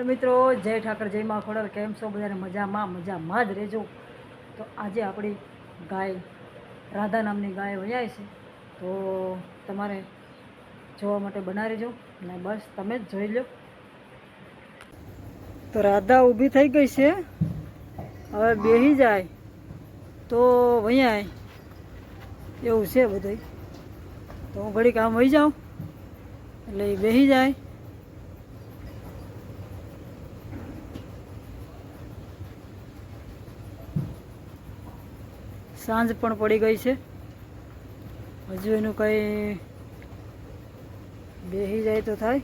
એટલે મિત્રો, જય ઠાકર, જય મા ખોડલ, કેમ છો બધાને? મજામાં મજામાં જ રહેજો. તો આજે આપણી ગાય રાધા નામની ગાય વયાય છે. તો તમારે જોવા માટે બનાવી ને બસ તમે જ જોઈ લો. તો રાધા ઊભી થઈ ગઈ છે. હવે બેહી જાય. તો વૈયા એવું છે બધું તો હું ઘડીક આમ વહી જાઉં. એટલે એ બેસી જાય. સાંજ પણ પડી ગઈ છે. હજુ એનું કંઈ બેસી જાય તો થાય.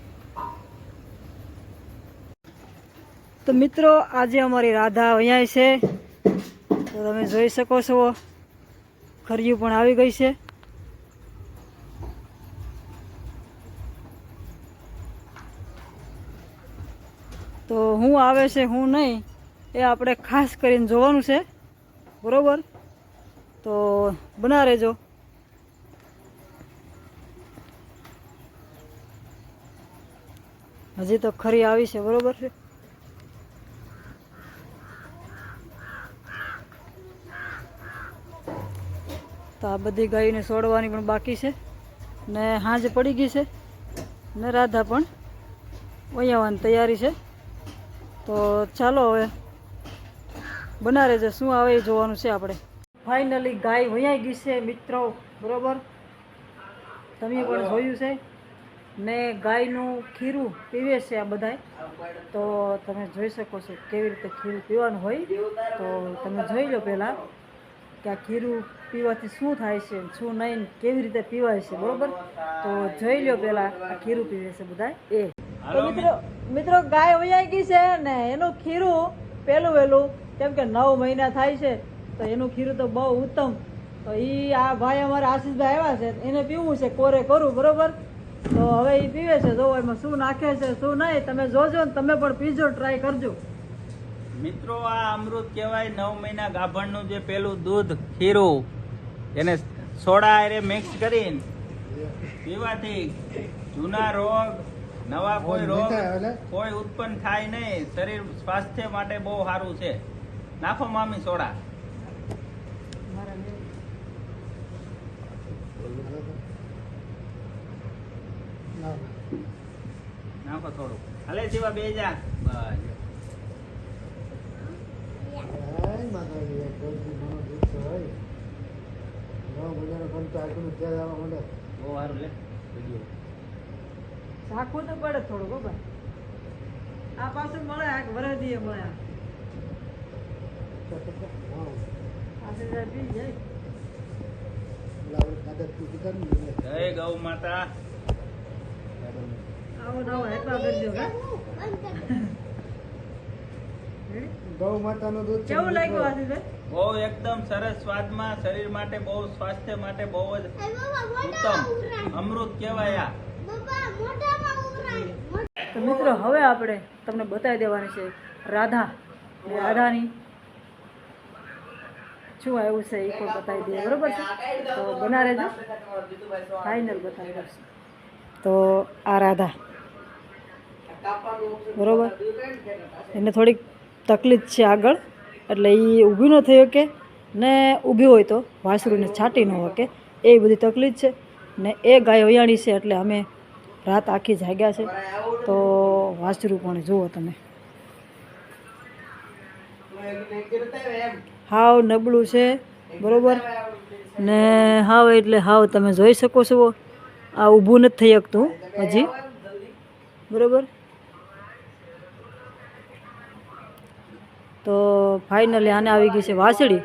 તો મિત્રો, આજે અમારી રાધા અહીંયા છે. તો તમે જોઈ શકો છો, ખરીયું પણ આવી ગઈ છે. તો હું આવે છે, હું નહીં, એ આપણે ખાસ કરીને જોવાનું છે. બરોબર? તો બના રહેજો. હજી તો ખરી આવી છે, બરોબર છે? તો આ બધી ગાયને છોડવાની પણ બાકી છે ને હાંજ પડી ગઈ છે ને રાધા પણ વૈયાવાની તૈયારી છે. તો ચાલો હવે બના રહેજો, શું આવે એ જોવાનું છે આપણે. ફાઇનલી ગાય વૈયાઈ ગઈ છે મિત્રો. બરાબર? તમે પણ જોયું છે? ને ગાયનું ખીરું પીવે છે આ બધાય. તો તમે જોઈ શકો છો કેવી રીતે ખીરું પીવાનું હોય. તો તમે જોઈ લો પહેલાં કે આ ખીરું પીવાથી શું થાય છે શું નહીં કેવી રીતે પીવાય છે બરાબર? તો જોઈ લો પહેલાં આ ખીરું પીવે છે બધા એ. તો મિત્રો મિત્રો ગાય વૈયાઈ ગઈ છે ને એનું ખીરું પહેલું વહેલું કેમ કે નવ મહિના થાય છે તો એનું ખીરું તો બહુ ઉત્તમ. તો એ આ ભાઈ અમારા આશીષભાઈ આવ્યા છે એને પીવું છે કોરે કરું બરોબર? તો હવે એ પીવે છે જો એમાં શું નાખે છે શું નહીં તમે જોજો ને તમે પણ પીજો ટ્રાય કરજો. મિત્રો આ અમૃત કહેવાય નવ મહિના ગાભણનું જે પેલું દૂધ ખીરું એને સોડા હારે મિક્સ કરીને પીવાથી જૂના રોગ નવા કોઈ રોગ કોઈ ઉત્પન્ન થાય નહીં. શરીર સ્વાસ્થ્ય માટે બહુ સારું છે. નાખો મામી સોડા. નાખો થોડું હલે જીવા બે જા. શાખું તો પડે થોડું હો આ પાછું મળે આ વરસ દીએ મળે જય ગૌ માતા. આવો નવો હેપા કરજો હે? ગૌ માતાનું દૂધ કેવું લાગ્યું આશીર્વાદ બહુ એકદમ સરસ સ્વાદમાં શરીર માટે બહુ સ્વાસ્થ્ય માટે બહુ જ ઉત્તમ. અમૃત કહેવાય તો મિત્રો હવે આપણે તમને બતાવી દેવાની છે રાધા. રાધાની શું આવ્યું છે એ પણ બતાવી દઈએ બરોબર છે? તો બના રહેજો. ફાઇનલ બતાવી દઉં તો આ રાધા. બરોબર. એને થોડીક તકલીફ છે આગળ એટલે એ ઊભી ન થઈ શકે ને ઊભી હોય તો વાસરુને છાંટી ન શકે એ બધી તકલીફ છે. ને એ ગાય વયાણી છે એટલે અમે રાત આખી જાગ્યા છે. તો વાસરું પણ જુઓ તમે? હાવ નબળું છે બરોબર? ને હાવ એટલે હાવ તમે જોઈ શકો છો. આ ઊભું નથી થઈ શકતું હજી. બરોબર? તો ફાઇનલી આને આવી ગઈ છે વાસળી.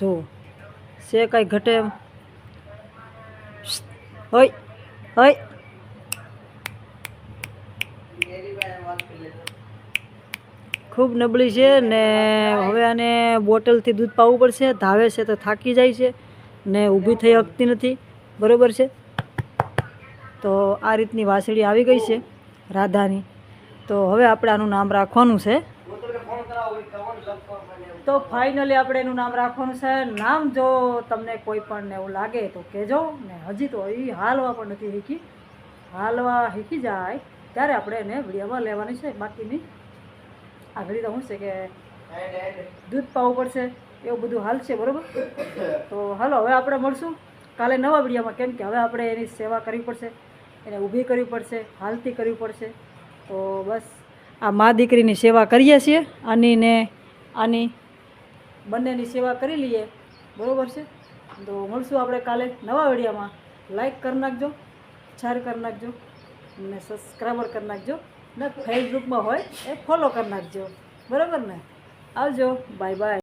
જો, છે કાંઈ ઘટે એમ. હોય હોય ખૂબ નબળી છે ને હવે આને બોટલથી દૂધ પાવું પડશે, ધાવે છે તો થાકી જાય છે ને ઊભી થઈ શકતી નથી, બરાબર છે? તો આ રીતની વાસળી આવી ગઈ છે રાધાની. તો હવે આપણે આનું નામ રાખવાનું છે તો ફાઇનલી આપણે એનું નામ રાખવાનું છે. નામ જો તમને કોઈ પણ એવું લાગે તો કહેજો. ને હજી તો એ હાલવા પણ નથી શીખી. હાલવા શીખી જાય ત્યારે આપણે એને વિડીયોમાં લેવાની છે. બાકીની આગળ તો શું છે કે દૂધ પાવું પડશે. એવું બધું હાલ છે, બરાબર? તો હાલો, હવે આપણે મળશું. કાલે નવા વિડીયોમાં. કેમ કે હવે આપણે એની સેવા કરવી પડશે. એને ઊભી કરવી પડશે, હાલતી કરવી પડશે. તો બસ, આ મા દીકરીની સેવા કરીએ છીએ. આનીને આની બંનેની સેવા કરી લઈએ. બરાબર છે? તો મળશું આપણે કાલે નવા વિડીયામાં. લાઈક કરી નાખજો શેર કરી નાખજો ને સબસ્ક્રાઈબર કરી નાખજો ને ફેસબુકમાં હોય એ ફોલો કરી નાખજો. બરાબર ને? આવજો બાય બાય